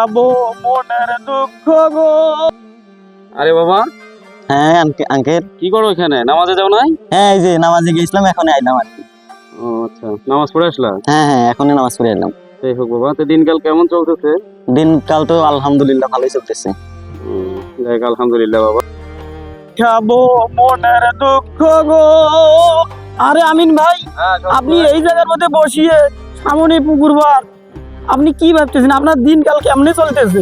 যাব মনের দুঃখ গো। আরে বাবা। হ্যাঁ আঙ্কেল। কি করো এখানে? নামাজে যাও নাই? হ্যাঁ এই যে নামাজে গেছিলাম এখন আইলাম আর কি। ও আচ্ছা। নামাজ পড়ে আসলা? হ্যাঁ হ্যাঁ এখনই নামাজ পড়ে এলাম। যাই হোক বাবা তো দিনকাল কেমন চলতেছে? দিনকাল তো আলহামদুলিল্লাহ ভালোই চলতেছে। যাই আলহামদুলিল্লাহ বাবা। খাব মনের দুঃখ গো। আরে আমিন ভাই আপনি এই জায়গার মধ্যে বসিয়ে সামনে পুকুর বার আপনি কি ভাবতেছেন? আপনার দিনকাল কেমনে চলতেছে?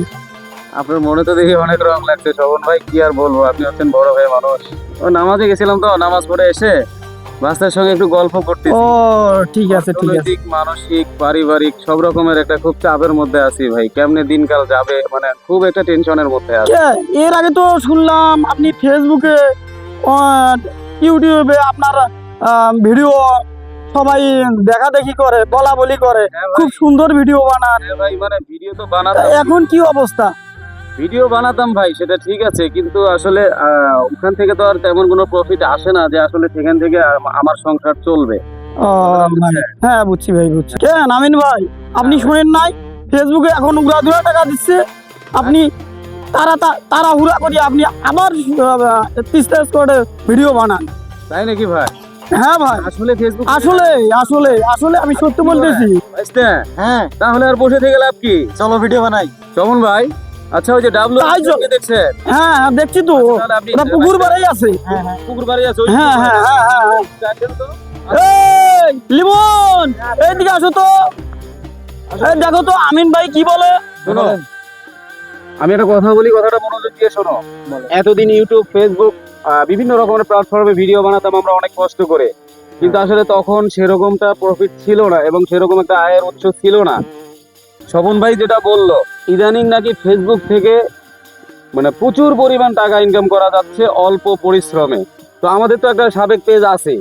আপনার মনে তো দেখি অনেক রং লাগছে। শোভন ভাই কি আর বলব? আপনি হচ্ছেন বড় ভাই মানুষ। ও নামাজে গেছিলাম তো নামাজ পড়ে এসে বাচ্চার সঙ্গে একটু গল্প করতে ও ঠিক আছে ঠিক আছে। মানসিক পারিবারিক সব রকমের একটা খুব চাপের মধ্যে আছি ভাই। কেমনে দিনকাল যাবে? মানে খুব একটা টেনশনের মধ্যে আছি। এর আগে তো শুনলাম আপনি ফেসবুকে ইউটিউবে আপনার ভিডিও সবাই দেখা দেখি করে বলা বলি করে। হ্যাঁ খুব সুন্দর ভিডিও বানান। হ্যাঁ ভাই মানে ভিডিও তো বানাতাম। এখন কি অবস্থা? ভিডিও বানাতাম ভাই সেটা ঠিক আছে কিন্তু আসলে ওখান থেকে তো আর তেমন কোনো প্রফিট আসে না যে আসলে সেখান থেকে আমার সংসার চলবে। মানে, হ্যাঁ বুঝছি ভাই বুঝছি। কেন আমিন ভাই আপনি শুনেন নাই? ফেসবুকে এখন উড়াধুরা টাকা দিচ্ছে। আপনি তারা তা- তাড়াহুড়া করি আপনি আবার তিস্তা স্কোয়াডে ভিডিও বানান। তাই নাকি ভাই? হ্যাঁ ভাই। আসলে ফেসবুক আসলে আসলে আসলে আমি সত্য বলতেছি। হ্যাঁ। তাহলে আর বসে থেকে লাভ কি? চলো ভিডিও বানাই। চমন ভাই আচ্ছা ওই যে ডাবলু। দেখছেন? হ্যাঁ হ্যাঁ, দেখছি তো। ওটা পুকুর বাড়াই আছে। পুকুর বাড়ি আছে হ্যাঁ, হ্যাঁ, হ্যাঁ, হ্যাঁ, হ্যাঁ। এই লিমন! এইদিকে আসো তো। এই দেখো তো আমিন ভাই কি বলে? শোনো আমি একটা কথা বলি কথাটা মনোযোগ দিয়ে শোনো। এতদিন ইউটিউব ফেসবুক বিভিন্ন রকমের প্ল্যাটফর্মে ভিডিও বানাতাম আমরা অনেক কষ্ট করে। কিন্তু আসলে তখন সেরকমটা প্রফিট ছিল না এবং সেরকম একটা আয়ের উৎস ছিল না। স্বপন ভাই যেটা বলল ইদানিং নাকি ফেসবুক থেকে মানে প্রচুর পরিমাণ টাকা ইনকাম করা যাচ্ছে অল্প পরিশ্রমে। তো আমাদের তো একটা সাবেক পেজ আছে।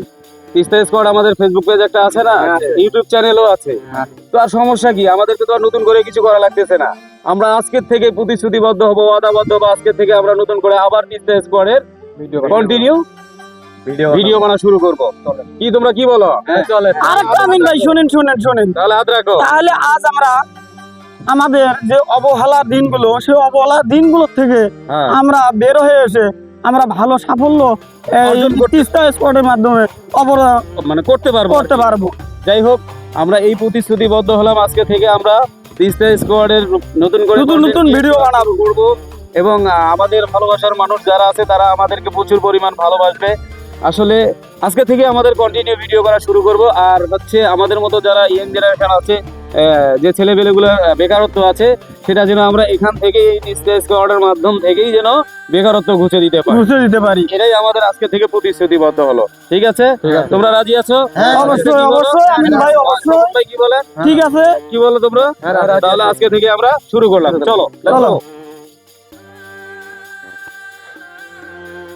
তিস্তা স্কোয়াড আমাদের ফেসবুক পেজ একটা আছে না? ইউটিউব চ্যানেলও আছে। তো আর সমস্যা কি? আমাদেরকে তো আর নতুন করে কিছু করা লাগতেছে না। আমরা আজকের থেকে প্রতিশ্রুতিবদ্ধ হব ওয়াদাবদ্ধ হব আজকের থেকে আমরা নতুন করে আবার তিস্তা স্কোয়াডের কন্টিনিউ ভিডিও ভিডিও বানা শুরু করব। কি তোমরা কি বলো? চলে। আরেকটা আমিন ভাই শোনেন শোনেন শোনেন। তাহলে হাত রাখো। তাহলে আজ আমরা আমাদের যে অবহেলার দিনগুলো সেই অবহেলার দিনগুলোর থেকে আমরা বের হয়ে এসে আমরা ভালো সাফল্য তিস্তা স্পটের মাধ্যমে মানে করতে পারব করতে পারব। যাই হোক আমরা এই প্রতিশ্রুতিবদ্ধ হলাম আজকে থেকে। আমরা তিস্তা স্কোয়াডের নতুন করে নতুন নতুন ভিডিও বানাবো। করব। এবং আমাদের ভালোবাসার মানুষ যারা আছে তারা আমাদেরকে প্রচুর পরিমাণ ভালোবাসবে। আসলে আজকে থেকে আমাদের কন্টিনিউ ভিডিও করা শুরু করব। আর হচ্ছে আমাদের মতো যারা ইয়াং জেনারেশন আছে যে ছেলেপেলেগুলো বেকারত্ব আছে সেটা যেন আমরা এখান থেকে এই স্টেজ মাধ্যম থেকেই যেন বেকারত্ব ঘুচে দিতে পারি। বুঝতে দিতে পারি। এটাই আমাদের আজকে থেকে প্রতিশ্রুতিবদ্ধ হলো। ঠিক আছে? তোমরা রাজি আছো? হ্যাঁ, অবশ্যই, বলো? অবশ্যই, আমিন ভাই, অবশ্যই। ভাই কি বলেন ঠিক আছে। কি বলো তোমরা? হ্যাঁ, তাহলে আজকে থেকে আমরা শুরু করলাম। চলো চলো।